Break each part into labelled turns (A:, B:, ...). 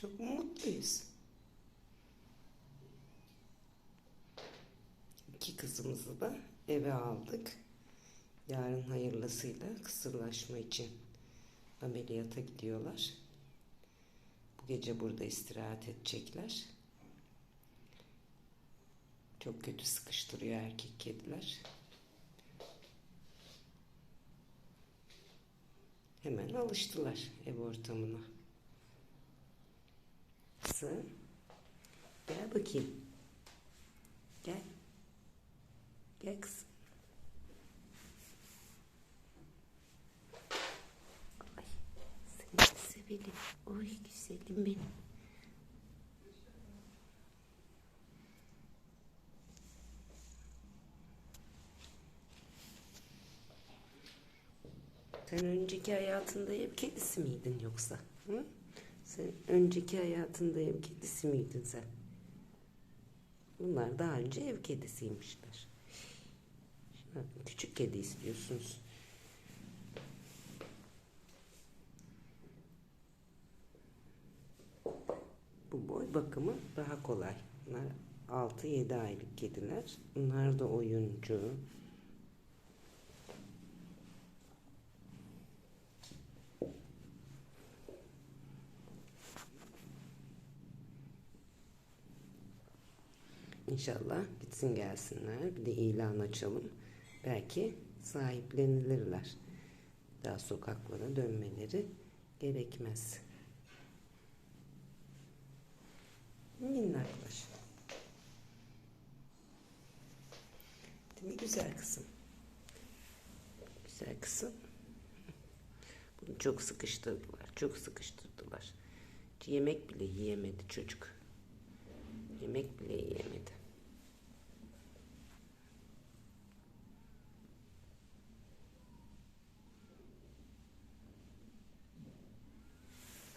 A: Çok mutluyuz. İki kızımızı da eve aldık. Yarın hayırlısıyla kısırlaşma için ameliyata gidiyorlar. Bu gece burada istirahat edecekler. Çok kötü sıkıştırıyor erkek kediler. Hemen alıştılar ev ortamına. Kızım. Gel bakayım. Gel. Gel kızım. Ay, seni sevelim. Oy güzelim benim. Sen önceki hayatında ev kedisi miydin yoksa? Hı? Sen önceki hayatında ev kedisi miydin sen? Bunlar daha önce ev kedisiymişler. Küçük kedi istiyorsunuz. Bu boy bakımı daha kolay. Bunlar 6-7 aylık kediler. Bunlar da oyuncu. İnşallah gitsin gelsinler. Bir de ilan açalım. Belki sahiplenilirler. Daha sokaklara dönmeleri gerekmez. Minnaklar. Değil mi güzel kızım? Güzel kızım. Bunu çok sıkıştırdılar. Çok sıkıştırdılar. Yemek bile yiyemedi çocuk. Yemek bile yiyemedi.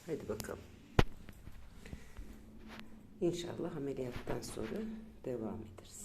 A: Hadi bakalım. İnşallah ameliyattan sonra devam ederiz.